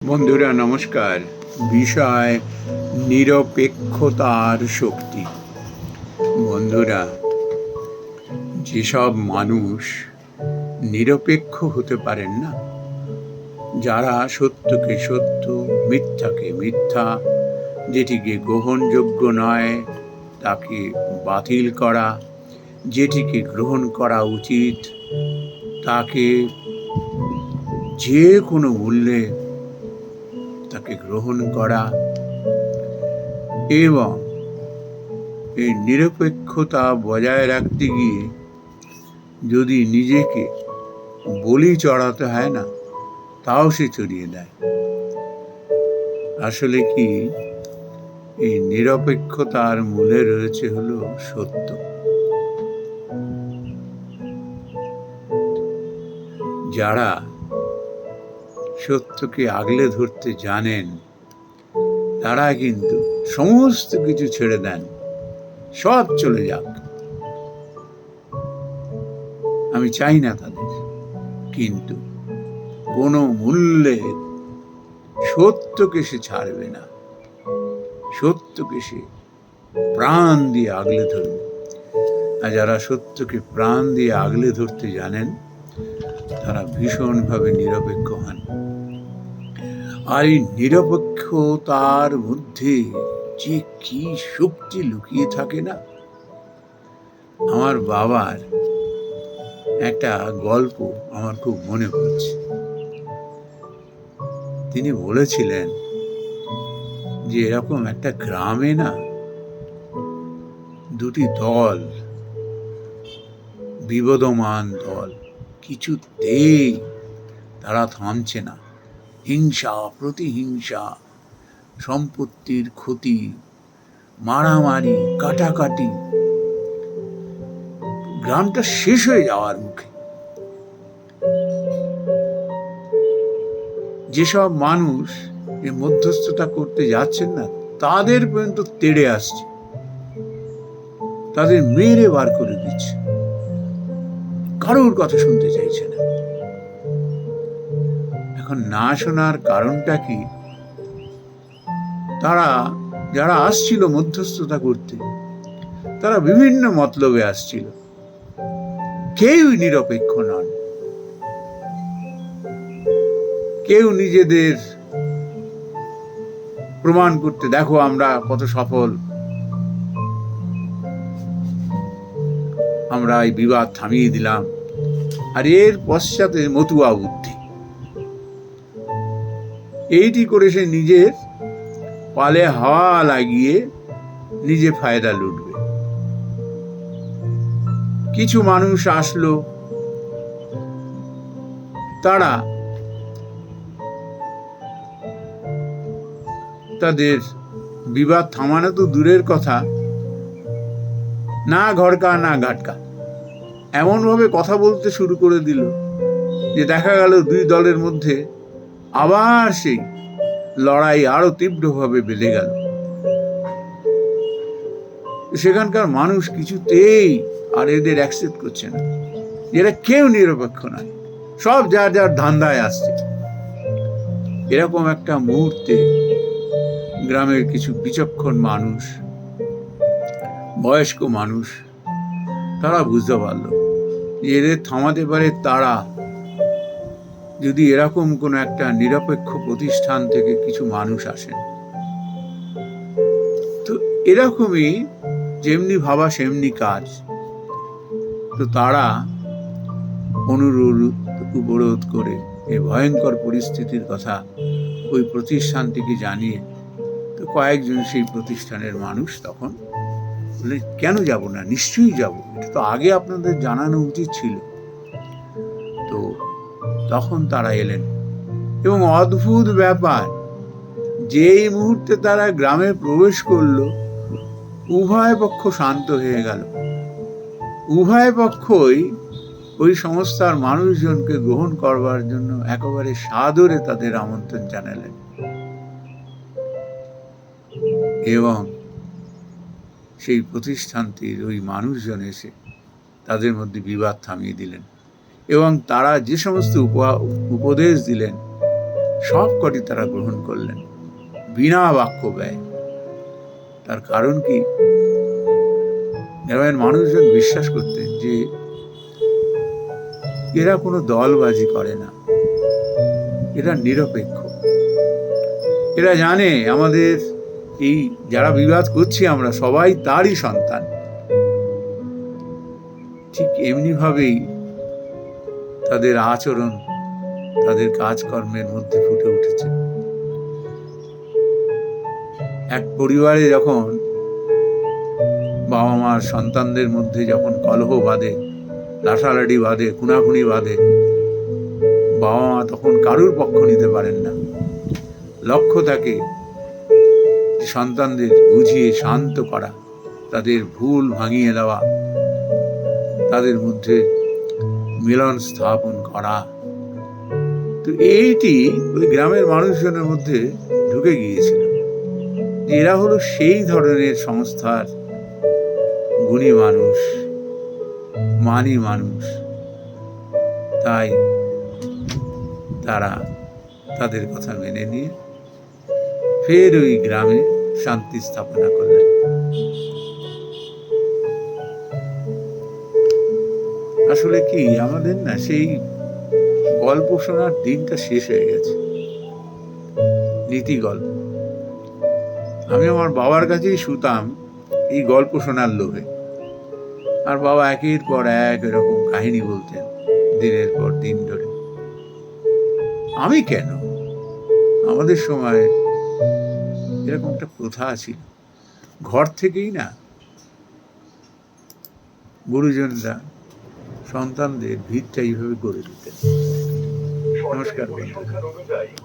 বন্ধুরা, নমস্কার। বিষয় নিরপেক্ষতার শক্তি। বন্ধুরা, যেসব মানুষ নিরপেক্ষ হতে পারেন না, যারা সত্যকে সত্য, মিথ্যাকে মিথ্যা, যেটিকে গ্রহণযোগ্য নয়, তাকে বাতিল করা, যেটিকে গ্রহণ করা উচিত, তাকে যে কোনো মূল্যে তাকে গ্রহণ করা এবং এই নিরপেক্ষতা বজায় রাখতে গিয়ে যদি নিজেকে বলি চড়াতে হয় না, তাও সে চড়িয়ে দেয়। আসলে কি এই নিরপেক্ষতার মূলে রয়েছে হলো সত্য। যারা সত্যকে আগলে ধরতে জানেন, তারা কিন্তু সমস্ত কিছু ছেড়ে দেন, সব চলে যাক। আমি চাই না তাদের, কিন্তু কোনো মূল্যে সত্যকে সে ছাড়বে না, সত্যকে সে প্রাণ দিয়ে আগলে ধরবে। আর যারা সত্যকে প্রাণ দিয়ে আগলে ধরতে জানেন তারা ভীষণভাবে নিরপেক্ষ হন। আর এই নিরপেক্ষতার মধ্যে যে কি শক্তি লুকিয়ে থাকে না? আমার বাবার একটা গল্প আমার খুব মনে পড়ছে। তিনি বলেছিলেন যে এরকম একটা গ্রামে না দুটি দল, বিবদমান দল কিছুতেই তারা থামছে না। হিংসা, প্রতিহিংসা, সম্পত্তির ক্ষতি, মারামারি, কাটাকাটি। গ্রামটা শেষ হয়ে যাওয়ার মুখে। যেসব মানুষ এই মধ্যস্থতা করতে যাচ্ছেন না, তাদের পর্যন্ত তেড়ে আসছে। তাদের মেরে বার করে দিচ্ছে। কারোর কথা শুনতে চাইছে না। এখন না শোনার কারণটা কি? তারা, যারা আসছিল মধ্যস্থতা করতে, তারা বিভিন্ন মতলবে আসছিল। কেউ নিরপেক্ষ নন। কেউ নিজেদের প্রমাণ করতে, দেখো আমরা কত সফল। আমরা এই বিবাদ থামিয়ে দিলাম। আর এর পশ্চাতে মতুয়া বুদ্ধি। এইটি করে সে নিজের পালে হাওয়া লাগিয়ে নিজে ফায়দা লুটবে। কিছু মানুষ আসলো। তারা তাদের বিবাদ থামানো তো দূরের কথা। না ঘরকা না ঘাটকা। এমনভাবে কথা বলতে শুরু করে দিল যে দেখা গেল দুই দলের মধ্যে আবার সেই লড়াই আরও তীব্রভাবে বেঁধে গেল। সেখানকার মানুষ কিছুতেই আর এদের অ্যাকসেপ্ট করছে না। এরা কেউ নিরপেক্ষ নয়। সব যার যার ধান্দায় আসছে। এরকম একটা মুহূর্তে গ্রামের কিছু বিচক্ষণ মানুষ বয়স্ক মানুষ, তারা বুঝতে পারল যে এদের থামাতে পারে তারা। যদি এরকম কোনো একটা নিরপেক্ষ প্রতিষ্ঠান থেকে কিছু মানুষ আসেন, তো এরকমই যেমনি ভাবা সেমনি কাজ। তো তারা অনুরোধ উপরোধ করে এই ভয়ঙ্কর পরিস্থিতির কথা ওই প্রতিষ্ঠানটিকে জানিয়ে, তো কয়েকজন সেই প্রতিষ্ঠানের মানুষ তখন বলে, কেন যাব না? নিশ্চয়ই যাব। এটা তো আগে আপনাদের জানানো উচিত ছিল। তো তখন তারা এলেন। এবং অদ্ভুত ব্যাপার, যেই মুহূর্তে তারা গ্রামে প্রবেশ করল, উভয় পক্ষ শান্ত হয়ে গেল। উভয় পক্ষই ওই সংস্থার মানুষজনকে গ্রহণ করবার জন্য একেবারে সাদরে তাদের আমন্ত্রণ জানালেন। এবং সেই প্রতিষ্ঠানটির ওই মানুষজন এসে তাদের মধ্যে বিবাদ থামিয়ে দিলেন এবং তারা যে সমস্ত উপা- উপদেশ দিলেন, সব কটি তারা গ্রহণ করলেন বিনা বাক্য ব্যয়। তার কারণ কি? গ্রামের মানুষজন বিশ্বাস করতেন যে এরা কোনো দলবাজি করে না, এরা নিরপেক্ষ। এরা জানে আমাদের এই যারা বিবাদ করছি আমরা সবাই তারই সন্তান। ঠিক এমনিভাবেই তাদের আচরণ, তাদের কাজকর্মের মধ্যে ফুটে উঠেছে। এক পরিবারে যখন বাবা মার সন্তানদের মধ্যে যখন কলহ বাঁধে, লাঠালাঠি বাঁধে, খুনাখুনি বাঁধে বাবা মা তখন কারুর পক্ষ নিতে পারেন না। লক্ষ্য থাকে সন্তানদের বুঝিয়ে শান্ত করা, তাদের ভুল ভাঙিয়ে দেওয়া, তাদের মধ্যে মিলন স্থাপন করা। তো এইটি ওই গ্রামের মানুষজনের মধ্যে ঢুকে গিয়েছিল। এরা হলো সেই ধরনের সংস্থার গুণী মানুষ, মানি মানুষ। তাই তারা তাদের কথা মেনে নিয়ে ফের ওই গ্রামে শান্তি স্থাপনা করলেন। আসলে কি, আমাদের না সেই গল্প শোনার দিনটা শেষ হয়ে গেছে। নীতি গল্প। আমি আমার বাবার কাছেই শুতাম এই গল্প শোনার লোভে। আর বাবা একের পর এক এরকম কাহিনী বলতেন দিনের পর দিন ধরে। আমি কেন? আমাদের সময় এরকম একটা প্রথা ছিল ঘর থেকেই না গুরুজনরা সন্তানদের ভিতটা এইভাবে গড়ে দিতেন নমস্কার বন্ধুরা।